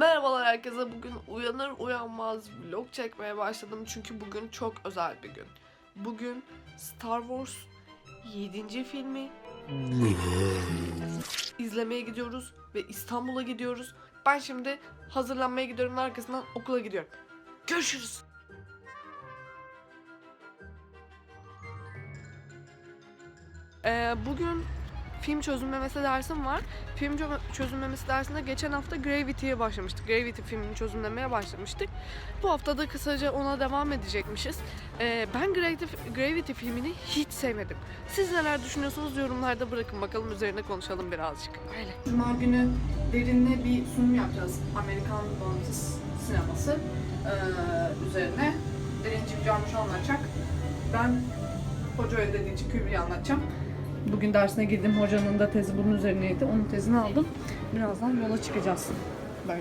Merhabalar herkese. Bugün uyanır uyanmaz vlog çekmeye başladım çünkü bugün çok özel bir gün. Bugün Star Wars 7. filmi izlemeye gidiyoruz ve İstanbul'a gidiyoruz. Ben şimdi hazırlanmaya gidiyorum ve arkasından okula gidiyorum. Görüşürüz. Ee, bugün film çözümlemesi dersim var. Film çö- çözümlemesi dersinde geçen hafta Gravity'ye başlamıştık. Gravity filmini çözümlemeye başlamıştık. Bu hafta da kısaca ona devam edecekmişiz. Ee, ben Gravity, Gravity filmini hiç sevmedim. Siz neler düşünüyorsunuz yorumlarda bırakın bakalım üzerine konuşalım birazcık. Öyle. Cuma günü derinle bir sunum yapacağız. Amerikan bağımsız sineması ee, üzerine. Derin Civcarmış anlatacak. Ben hoca öyle dediği için Kübra'yı anlatacağım. Bugün dersine girdim. Hocanın da tezi bunun üzerineydi. Onun tezini aldım. Birazdan yola çıkacağız. Böyle.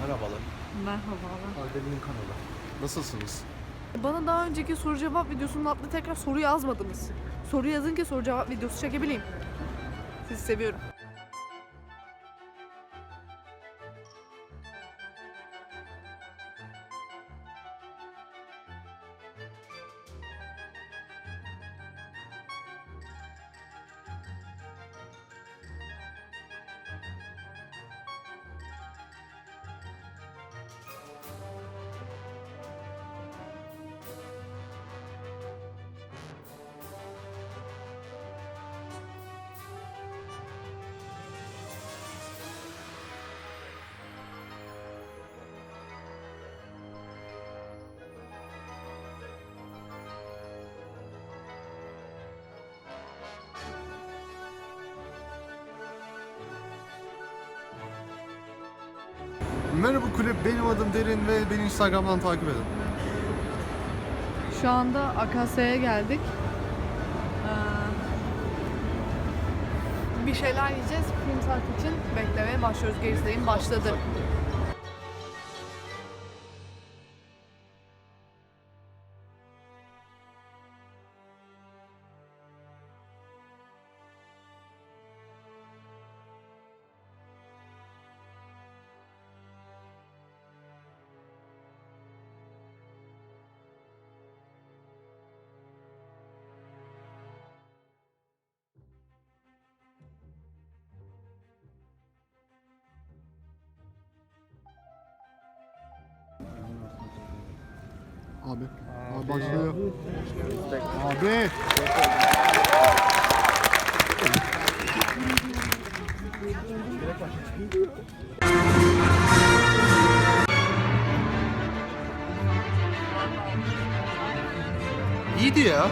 Merhabalar. Merhabalar. Aldemin kanalı. Nasılsınız? Bana daha önceki soru cevap videosunun altına tekrar soru yazmadınız. Soru yazın ki soru cevap videosu çekebileyim. Sizi seviyorum. Merhaba kulüp, benim adım Derin ve beni Instagram'dan takip edin. Şu anda Akasya'ya geldik. Ee, bir şeyler yiyeceğiz. Film saat için beklemeye başlıyoruz. Gerisayım başladı. Abi, abi başlıyor. Abi. İyiydi ya.